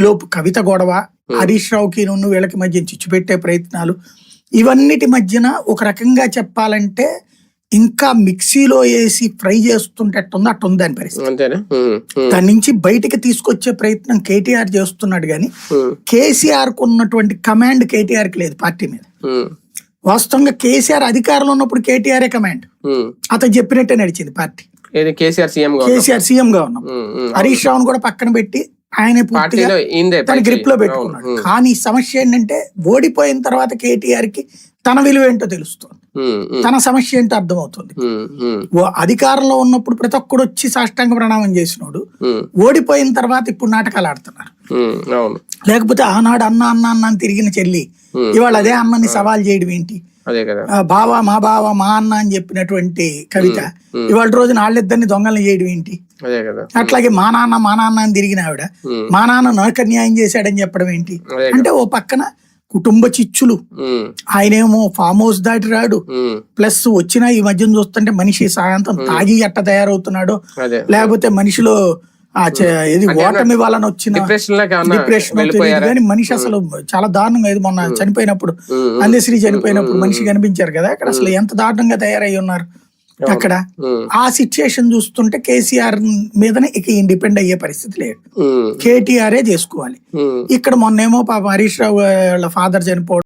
లోపు కవిత గొడవ హరీష్ రావుకి నువ్వు వీళ్ళకి మధ్య చిచ్చు పెట్టే ప్రయత్నాలు. ఇవన్నిటి మధ్యన ఒక రకంగా చెప్పాలంటే ఇంకా మిక్సీలో వేసి ఫ్రై చేస్తుంటే అట్టుంది దాని పరిస్థితి దాని నుంచి బయటికి తీసుకొచ్చే ప్రయత్నం కేటీఆర్ చేస్తున్నాడు కానీ కేసీఆర్కు ఉన్నటువంటి కమాండ్ కేటీఆర్కి లేదు పార్టీ మీద. వాస్తవంగా కేసీఆర్ అధికారంలో ఉన్నప్పుడు కేటీఆర్ కమాండ్. అతను చెప్పినట్టే నడిచింది party. KCR CM. KCR CM గా ఉన్నాం. హరీష్ రావును కూడా పక్కన పెట్టి ఆయనే పూర్తిగా. గ్రిప్లో పెట్టుకున్నాడు. కానీ సమస్య ఏంటంటే ఓడిపోయిన తర్వాత కేటీఆర్కి తన విలువ ఏంటో తెలుస్తుంది. తన సమస్య ఏంటో అర్థమవుతుంది. అధికారంలో ఉన్నప్పుడు ప్రతి ఒక్కడు వచ్చి సాష్టాంగ ప్రణామం చేసినోడు. ఓడిపోయిన తర్వాత ఇప్పుడు నాటకాలు ఆడుతున్నారు. లేకపోతే ఆనాడు అన్న అన్న అన్న అని తిరిగిన చెల్లి. ఇవాళ అదే అన్నని సవాల్ చేయడం ఏంటి? బావ మా బావ మా అన్న అని చెప్పినటువంటి కవిత ఇవాళ రోజున వాళ్ళిద్దరిని దొంగలు చేయడం ఏంటి? అట్లాగే మా నాన్న మా నాన్న అని తిరిగిన ఆవిడ మా నాన్న నాకు అన్యాయం చేశాడని చెప్పడం ఏంటి? అంటే ఓ పక్కన కుటుంబ చిచ్చులు ఆయనేమో ఫామ్ హౌస్ దాటి రాడు ప్లస్ వచ్చిన ఈ మధ్యన చూస్తుంటే మనిషి సాయంత్రం తాగి ఎట్ట తయారవుతున్నాడు లేకపోతే మనిషిలో ఇది ఓటమి వలన వచ్చిన డిప్రెషన్ మనిషి అసలు చాలా దారుణంగా ఇది మొన్న చనిపోయినప్పుడు అందశ్రీ చనిపోయినప్పుడు మనిషి కనిపించారు కదా అక్కడ అసలు ఎంత దారుణంగా తయారై ఉన్నారు అక్కడ? ఆ సిచ్యుయేషన్ చూస్తుంటే కేసీఆర్ మీదనే ఇక ఇండిపెండ్ అయ్యే పరిస్థితి లేదు. కేటీఆరే చేసుకోవాలి. ఇక్కడ మొన్నేమో పాప హరీష్ రావు వాళ్ళ ఫాదర్ చనిపోవడం